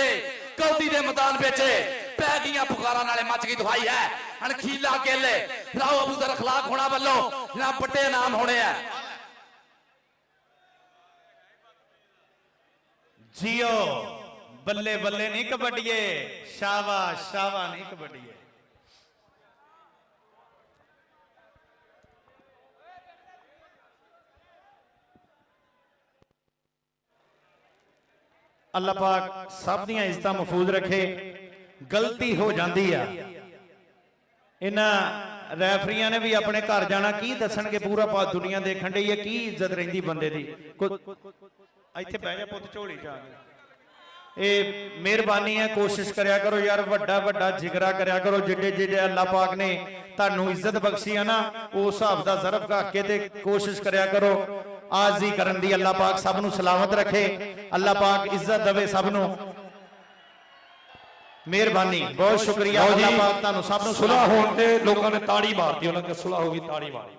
ਬੱਲੇ ਕੌਡੀ ਦੇ ਮੈਦਾਨ ਵਿੱਚ ਪੈ ਗਈਆਂ ਪੁਕਾਰਾਂ ਨਾਲੇ ਮੱਚ ਗਈ ਦਵਾਈ ਹੈ। ਅਣਖੀਲਾ ਕੇਲੇ। ਰਾਓ ਅਬੂ ਜ਼ਰ ਅਖਲਾਕ ਹੋਣਾ ਵੱਲੋਂ ਨਾ ਵੱਡੇ ਨਾਮ ਹੋਣੇ ਆ। ਜੀਓ, ਬੱਲੇ ਬੱਲੇ ਨਹੀਂ ਕਬੱਡੀਏ, ਸ਼ਾਬਾਸ਼ ਸ਼ਾਬਾ ਨਹੀਂ ਕਬੱਡੀਏ। ਅੱਲਾਹ ਪਾਕ ਸਭ ਦੀਆਂ ਇੱਜ਼ਤਾਂ ਮਹਫੂਜ਼ ਰੱਖੇ ਗਲਤੀ ਹੋ ਜਾਂਦੀ ਆ। ਇਹਨਾਂ ਰੈਫਰੀਆਂ ਨੇ ਵੀ ਆਪਣੇ ਘਰ ਜਾਣਾ ਕੀ ਦੱਸਣਗੇ? ਪੂਰਾ ਪਾ ਦੁਨੀਆ ਦੇਖਣ ਡਈ ਹੈ ਕੀ ਇੱਜ਼ਤ ਰਹਿੰਦੀ ਬੰਦੇ ਦੀ? ਇੱਥੇ ਬਹਿ ਜਾ ਪੁੱਤ ਝੋਲੀ ਚ ਆ ਗਿਆ ਇਹ ਮਿਹਰਬਾਨੀ ਹੈ ਕੋਸ਼ਿਸ਼ ਕਰਿਆ ਕਰੋ ਯਾਰ ਵੱਡਾ ਵੱਡਾ ਜਿਗਰਾ ਕਰਿਆ ਕਰੋ ਜਿੱਡੇ ਜਿੱਡੇ ਅੱਲਾਹ ਪਾਕ ਨੇ ਤੁਹਾਨੂੰ ਇੱਜ਼ਤ ਬਖਸ਼ੀ ਆ ਨਾ ਉਸ ਹਿਸਾਬ ਦਾ ਜ਼ਰਫ ਘੱਕ ਕੇ ਤੇ ਕੋਸ਼ਿਸ਼ ਕਰਿਆ ਕਰੋ। ਆਜ਼ੀ ਕਰਨ ਦੀ ਅੱਲਾਹ ਪਾਕ ਸਭ ਨੂੰ ਸਲਾਮਤ ਰੱਖੇ। ਅੱਲਾਹ ਪਾਕ ਇੱਜ਼ਤ ਦੇਵੇ ਸਭ ਨੂੰ। ਮਿਹਰਬਾਨੀ ਬਹੁਤ ਸ਼ੁਕਰੀਆ ਅੱਲਾਹ ਪਾਕ ਤੁਹਾਨੂੰ ਸਭ ਨੂੰ ਸੁਲਾ ਹੋਣ ਤੇ ਲੋਕਾਂ ਨੇ ਤਾੜੀ ਮਾਰਤੀ ਉਹਨਾਂ ਕਿ ਸੁਲਾ ਹੋ ਗਈ ਤਾੜੀ ਮਾਰੀ।